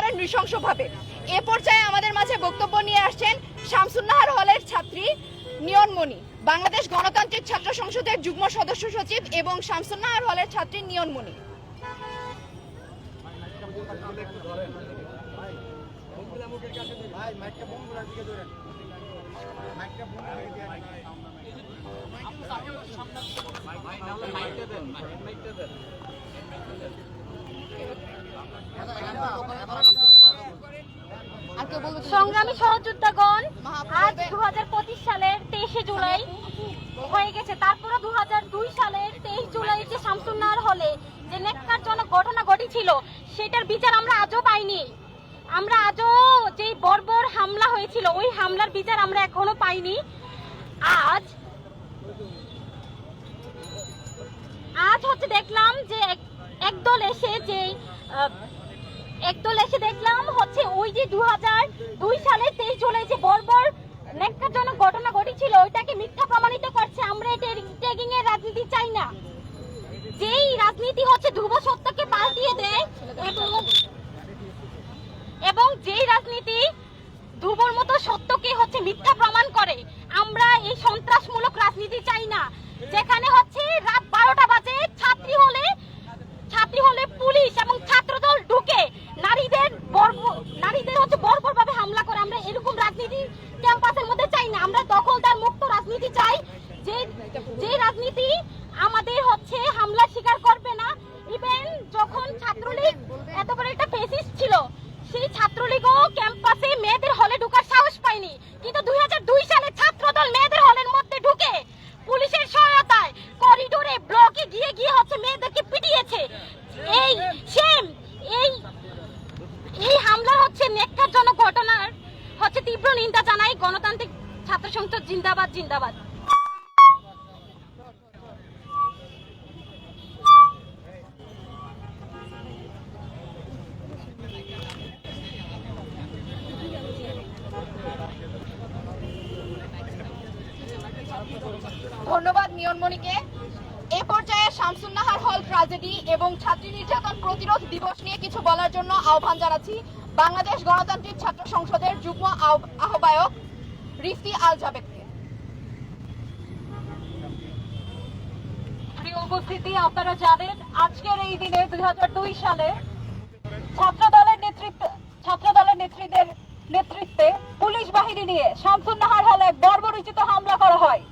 তারা নৃশংসভাবে। এ পর্যায়ে আমাদের মাঝে বক্তব্য নিয়ে আসছেন শামসুন্নাহার হলের ছাত্রী নিয়নমণি বাংলাদেশ গণতান্ত্রিক ছাত্র সংসদের যুগ্ম সদস্য সচিব এবং শামসুন্নাহার হলের ছাত্রী নিয়নমণি আর কেউ বলবে তো- সংগ্রামী সহযোদ্ধাগণ আজ দু হাজার পঁচিশ সালের তেইশে জুলাই হয়ে গেছে। তারপরে দু হাজার দুই সালের তেইশ জুলাই যে শামসুন্নার হলে যে নেককারজনক ঘটনা ঘটেছিল সেটার বিচার আমরা আজও পাইনি। আমরা আজও যে বর্বর হামলা হয়েছিল ওই হামলার বিচার আমরা এখনও পাইনি। আজ আজ হচ্ছে দেখলাম যে এক- একদল এসে যে একদল এসে দেখলাম হচ্ছে ওই যে দু দুই সালে তেইশ জুলাই যে বর্বর ন্যাক্কারজনক ঘটনা ঘটেছিল, ওইটাকে মিথ্যা প্রমাণিত করছে। আমরা এটা ট্যাগিং এর রাজনীতি চাই না। যেই রাজনীতি হচ্ছে ধ্রুব সত্যকে পাল্টিয়ে দেয় এবং এবং যেই রাজনীতি ধ্রুবর মতো সত্যকে হচ্ছে মিথ্যা প্রমাণ করে, আমরা এই সন্ত্রাসমূলক রাজনীতি চাই না। যেখানে হচ্ছে রাত বারোটা বাজে ছাত্রী হলে ছাত্রী হলে পুলিশ এবং ছাত্রদল ঢুকে নারীদের নারীদের হচ্ছে বর্বর ভাবে হামলা করে। আমরা এরকম রাজনীতি ক্যাম্পাসের মধ্যে চাই না। আমরা দখলদার, মুক্ত রাজনীতি চাই। যে যে রাজনীতি আমাদের হচ্ছে হামলা স্বীকার করবে না। ইভেন যখন ছাত্রলীগ এত বড় একটা ফেসিস ছিল, সেই ছাত্রলীগও ক্যাম্পাসে মেয়েদের হলে ঢোকার সাহস পায়নি। কিন্তু দুই হাজার দুই সালে ছাত্রদল মেয়েদের হলের মধ্যে ঢুকে পুলিশের সহায়তায় করিডোরে ব্লকে গিয়ে গিয়ে হচ্ছে মেয়েদেরকে পিটিয়েছে এই সেম এই এই হামলা হচ্ছে নেককারজনক ঘটনার হচ্ছে তীব্র নিন্দা জানাই গণতান্ত্রিক ছাত্র সংসদ জিন্দাবাদ জিন্দাবাদ। ধন্যবাদ নিয়নমণিকে এ পর্যায়ে শামসুন্নাহার হল ট্রাজেডি এবং ছাত্রী নির্যাতন প্রতিরোধ দিবস নিয়ে কিছু বলার জন্য আহ্বান জানাচ্ছি। বাংলাদেশ গণতান্ত্রিক ছাত্র সংসদের যুগ্ম আহ্ব- আহ্বায়ক রিফতি আল জাবেদকে। উপস্থিতি, আপনারা জানেন আজকের এই দিনে দুই সালে ছাত্র দলের নেতৃত্বে ছাত্র দলের নেত্রীদের নেতৃত্বে পুলিশ বাহিনী নিয়ে শামসুন্নাহার হলে বর্বরচিত হামলা করা হয়।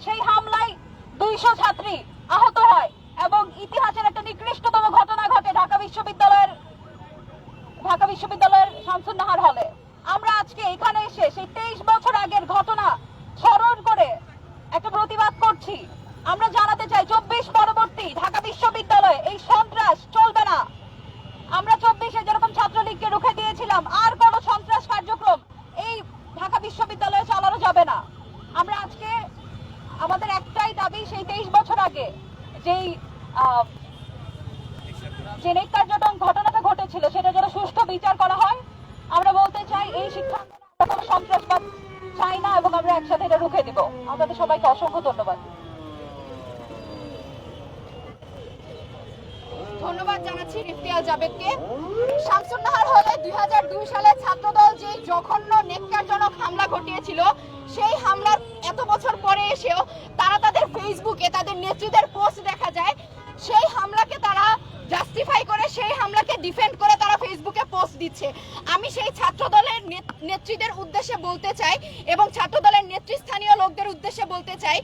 সেই হামলায় দুইশো ছাত্রী আহত হয় এবং ইতিহাসের একটা নিকৃষ্টতম ঘটনা ঘটে ঢাকা বিশ্ববিদ্যালয়ের ঢাকা বিশ্ববিদ্যালয়ের শামসুন্নাহার হলে আমরা আজকে এখানে এসে সেই তেইশ বছর আগের ঘটনা স্মরণ করে একটা প্রতিবাদ করছি আমরা জানাতে চাই চব্বিশ পরবর্তী ঢাকা বিশ্ববিদ্যালয়ে এই সন্ত্রাস চলবে না আমরা চব্বিশে যেরকম ছাত্রলীগকে রুখে দিয়েছিলাম আর কোনো সন্ত্রাস কার্যক্রম এই ঢাকা বিশ্ববিদ্যালয়ে চালানো যাবে না আমরা আজকে আমাদের একটাই দাবি সেই তেইশ বছর আগে যেই আহ, যে নেককার্যটন ঘটনাটা ঘটেছিল সেটা যেন সুষ্ঠু বিচার করা হয় আমরা বলতে চাই এই শিক্ষা আমরা কোনো সন্ত্রাসবাদ চাই না এবং আমরা একসাথে এটা রুখে দিব আপনাদের সবাইকে অসংখ্য ধন্যবাদ। ধন্যবাদ জানাচ্ছি জাবেদকে। শামসুন্নাহার হলে দুই সালে ছাত্রদল যে জঘন্য হামলা ঘটিয়েছিল, সেই হামলার এত বছর পরে এসেও তারা তাদের ফেসবুকে তাদের নেত্রীদের পোস্ট দেখা যায়। সেই হামলাকে তারা জাস্টিফাই করে, সেই হামলাকে ডিফেন্ড করে পোস্ট দিচ্ছে। আমি সেই ছাত্র দলের নেত- নেত্রীদের উদ্দেশ্যে বলতে চাই এবং ছাত্র দলের নেতৃস্থানীয় লোকদের উদ্দেশ্যে বলতে চাই,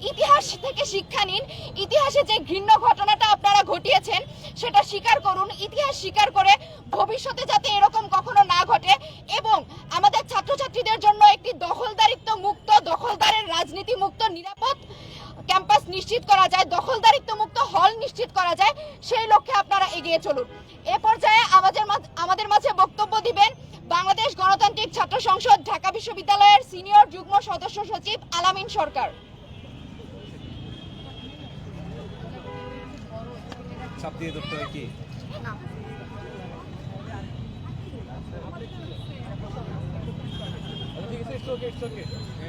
ইতিহাস থেকে শিক্ষা নিন। ইতিহাসে যে ঘৃণ্য ঘটনাটা আপনারা ঘটিয়েছেন, সেটা স্বীকার করুন। ইতিহাস স্বীকার করে ভবিষ্যতে যাতে এরকম কখনো না ঘটে এবং আমাদের ছাত্রছাত্রীদের জন্য একটি দখলদারিত্ব মুক্ত, দখলদারের রাজনীতি মুক্ত, নিরাপদ ক্যাম্পাস নিশ্চিত করা যায়। দখলদারিত্ব মুক্ত নিশ্চিত করা যায়, সেই লক্ষ্যে আপনারা এগিয়ে চলুন। এ পর্যায়ে আমাদের আমাদের মাঝে বক্তব্য দিবেন বাংলাদেশ গণতান্ত্রিক ছাত্র সংসদ, ঢাকা বিশ্ববিদ্যালয়ের সিনিয়র যুগ্ম সদস্য সচিব আলামিন সরকার।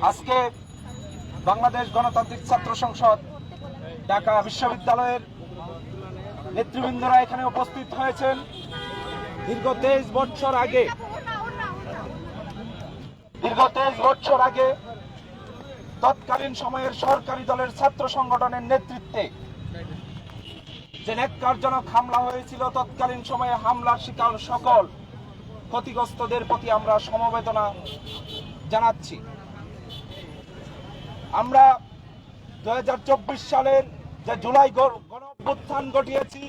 আজকে বাংলাদেশ গণতান্ত্রিক ছাত্র সংসদ, ঢাকা বিশ্ববিদ্যালয়ের নেতৃবৃন্দরা এখানে উপস্থিত হয়েছেন। দীর্ঘ তেইশ বছর আগে। দীর্ঘ তেইশ বছর আগে তৎকালীন সময়ের সরকারি দলের ছাত্র সংগঠনের নেতৃত্বে যে ন্যাক্কারজনক হামলা হয়েছিল, তৎকালীন সময়ে হামলার শিকার সকল ক্ষতিগ্রস্তদের প্রতি আমরা সমবেদনা জানাচ্ছি। আমরা দু হাজার চব্বিশ সালের যে জুলাই গণ অভ্যুত্থান ঘটিয়েছি,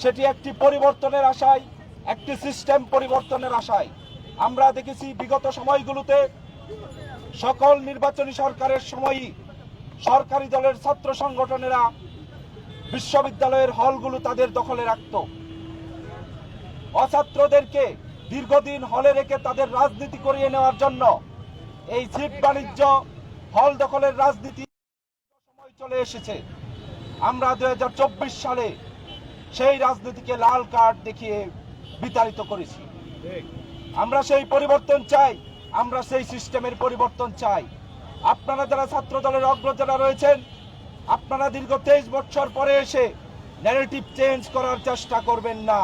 সেটি একটি পরিবর্তনের আশায়, একটি সিস্টেম পরিবর্তনের আশায়। আমরা দেখেছি বিগত সময়গুলোতে সকল নির্বাচনী সরকারের সময়ই সরকারি দলের ছাত্র সংগঠনেরা বিশ্ববিদ্যালয়ের হলগুলো তাদের দখলে রাখত। অছাত্রদেরকে দীর্ঘদিন হলে রেখে তাদের রাজনীতি করিয়ে নেওয়ার জন্য এই জীব বাণিজ্য হল দখলের রাজনীতি সময় চলে এসেছে। আমরা দু হাজার চব্বিশ সালে সেই রাজনীতিকে লাল কার্ড দেখিয়ে বিতাড়িত করেছি। আমরা সেই পরিবর্তন চাই, আমরা সেই সিস্টেমের পরিবর্তন চাই। আপনারা যারা ছাত্র দলের অগ্রযারা রয়েছেন, আপনারা দীর্ঘ তেইশ বছর পরে এসে ন্যারেটিভ চেঞ্জ করার চেষ্টা করবেন না।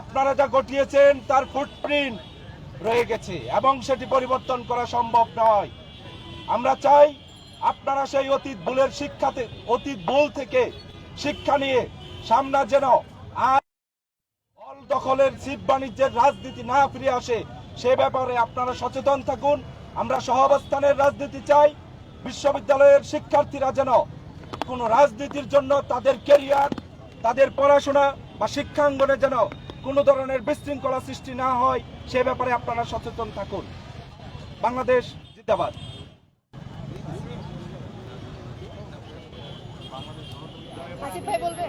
আপনারা যা ঘটিয়েছেন, তার ফুটপ্রিন্ট রয়ে গেছে এবং সেটি পরিবর্তন করা সম্ভব নয়। আমরা চাই আপনারা সেই অতীত ভুলের শিক্ষাতে, অতীত ভুল থেকে শিক্ষা নিয়ে সামনে যেন আর দখলের শিব বাণিজ্যের রাজনীতি না ফিরে আসে, সে ব্যাপারে আপনারা সচেতন থাকুন। আমরা সহাবস্থানের রাজনীতি চাই। বিশ্ববিদ্যালয়ের শিক্ষার্থীরা যেন কোনো রাজনীতির জন্য তাদের কেরিয়ার তাদের পড়াশোনা বা শিক্ষাঙ্গনে যেন কোনো ধরনের বিশৃঙ্খলা সৃষ্টি না হয়, সে ব্যাপারে আপনারা সচেতন থাকুন। বাংলাদেশ জিন্দাবাদ। আসিফ ভাই বলবে?